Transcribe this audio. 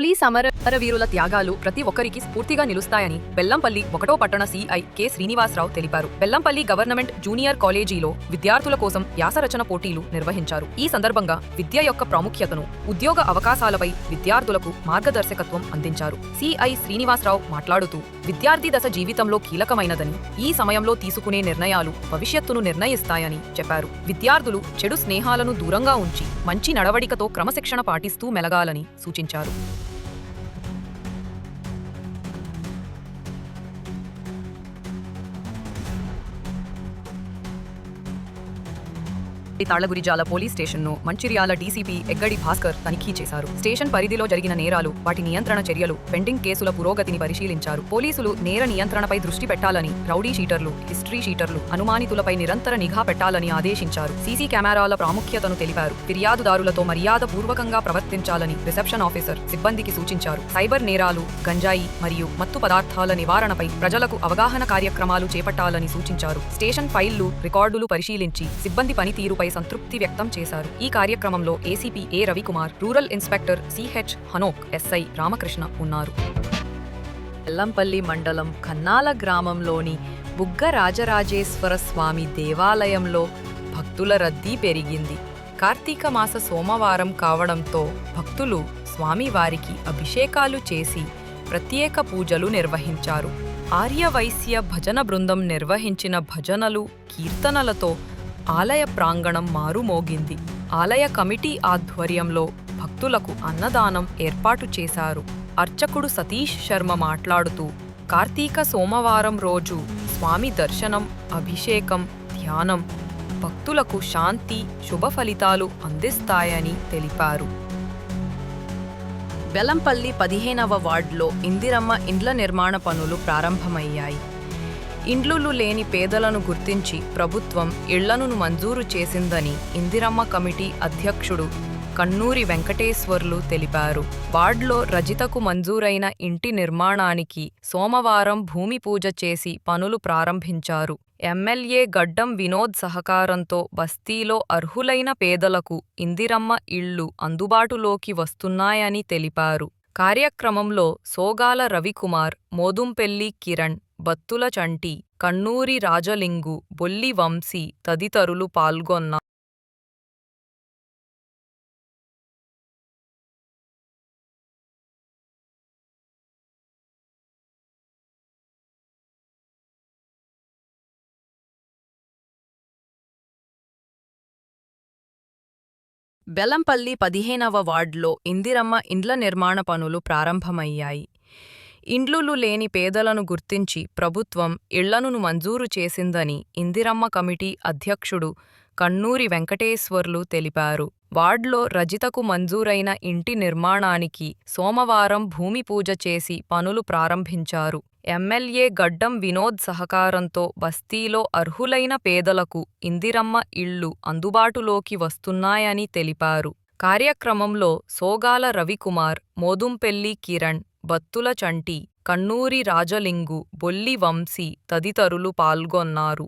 Police అమరవీరుల త్యాగాలు ప్రతి ఒక్కరికి స్ఫూర్తిగా నిలుస్తాయని బెల్లంపల్లి ఒకటో పట్టణ సిఐ కె శ్రీనివాసరావు తెలిపారు. బెల్లంపల్లి గవర్నమెంట్ జూనియర్ కాలేజీలో విద్యార్థుల కోసం వ్యాసరచన పోటీలు నిర్వహించారు. ఈ సందర్భంగా విద్య యొక్క ప్రాముఖ్యతను ఉద్యోగ అవకాశాలపై విద్యార్థులకు మార్గదర్శకత్వం అందించారు. సిఐ శ్రీనివాసరావు మాట్లాడుతూ విద్యార్థి దశ జీవితంలో కీలకమైనదని ఈ సమయంలో తీసుకునే నిర్ణయాలు భవిష్యత్తును నిర్ణయిస్తాయని చెప్పారు. విద్యార్థులు చెడు స్నేహాలను దూరంగా ఉంచి మంచి నడవడికతో క్రమశిక్షణ పాటిస్తూ మెలగాలని సూచించారు. తాళ్ళగురిజాల పోలీస్ స్టేషన్ను మంచిర్యాల డీసీపీ ఎగ్గడి భాస్కర్ తనిఖీ చేశారు. స్టేషన్ పరిధిలో జరిగిన నేరాలు వాటి నియంత్రణ చర్యలు పెండింగ్ కేసుల పురోగతిని పరిశీలించారు. పోలీసులు నేర నియంత్రణపై దృష్టి పెట్టాలని రౌడీ షీటర్లు హిస్టరీ షీటర్లు అనుమానితులపై నిరంతర నిఘా పెట్టాలని ఆదేశించారు. సీసీ కెమెరాల ప్రాముఖ్యతను తెలిపారు. ఫిర్యాదుదారులతో మర్యాద పూర్వకంగా ప్రవర్తించాలని రిసెప్షన్ ఆఫీసర్ సిబ్బందికి సూచించారు. సైబర్ నేరాలు గంజాయి మరియు మత్తు పదార్థాల నివారణపై ప్రజలకు అవగాహన కార్యక్రమాలు చేపట్టాలని సూచించారు. స్టేషన్ ఫైళ్ళు రికార్డులు పరిశీలించి సిబ్బంది పనితీరుపై సంతృప్తి వ్యక్తం చేశారు. ఈ కార్యక్రమంలో ACP A Ravikumar rural inspector CH Hanok SI Ramakrishna ఉన్నారు. ఎల్లంపల్లి మండలం కన్నాల గ్రామంలోని బుగ్గ రాజరాజేశ్వర స్వామి దేవాలయంలో భక్తుల రద్దీ పెరిగింది. కార్తీక మాస సోమవారం కావడంతో భక్తులు స్వామివారికి అభిషేకాలు చేసి ప్రత్యేక పూజలు నిర్వహించారు. ఆర్యవైశ్య భజన బృందం నిర్వహించిన భజనలు కీర్తనలతో ఆలయ ప్రాంగణం మారుమోగింది. ఆలయ కమిటీ ఆధ్వర్యంలో భక్తులకు అన్నదానం ఏర్పాటు చేశారు. అర్చకుడు సతీష్ శర్మ మాట్లాడుతూ కార్తీక సోమవారం రోజు స్వామి దర్శనం అభిషేకం ధ్యానం భక్తులకు శాంతి శుభ ఫలితాలు అందిస్తాయని తెలిపారు. బెలంపల్లి పదిహేనవ వార్డులో ఇందిరమ్మ ఇండ్ల నిర్మాణ పనులు ప్రారంభమయ్యాయి. ఇండ్లులు లేని పేదలను గుర్తించి ప్రభుత్వం ఇళ్ళను మంజూరు చేసిందని ఇందిరమ్మ కమిటీ అధ్యక్షుడు కన్నూరి వెంకటేశ్వర్లు తెలిపారు. వార్డ్లో రజితకు మంజూరైన ఇంటి నిర్మాణానికి సోమవారం భూమి పూజ చేసి పనులు ప్రారంభించారు. ఎమ్మెల్యే గడ్డం వినోద్ సహకారంతో బస్తీలో అర్హులైన పేదలకు ఇందిరమ్మ ఇళ్ళు అందుబాటులోకి వస్తున్నాయని తెలిపారు. కార్యక్రమంలో సోగాల రవికుమార్ మోదుంపెల్లి కిరణ్ బత్తుల చంటి కన్నూరి రాజలింగు బొల్లి వంశీ తదితరులు పాల్గొన్న బెలంపల్లి పదిహేనవ వార్డులో ఇందిరమ్మ ఇండ్ల నిర్మాణ పనులు ప్రారంభమయ్యాయి. ఇండ్లులు లేని పేదలను గుర్తించి ప్రభుత్వం ఇళ్ళను మంజూరు చేసిందని ఇందిరమ్మ కమిటీ అధ్యక్షుడు కన్నూరి వెంకటేశ్వర్లు తెలిపారు. వార్డ్లో రజితకు మంజూరైన ఇంటి నిర్మాణానికి సోమవారం భూమి పూజ చేసి పనులు ప్రారంభించారు. ఎమ్మెల్యే గడ్డం వినోద్ సహకారంతో బస్తీలో అర్హులైన పేదలకు ఇందిరమ్మ ఇళ్ళు అందుబాటులోకి వస్తున్నాయని తెలిపారు. కార్యక్రమంలో సోగాల రవికుమార్ మోదుంపెల్లి కిరణ్ బత్తుల చంటి కన్నూరి రాజలింగు బొల్లి వంశీ తదితరులు పాల్గొన్నారు.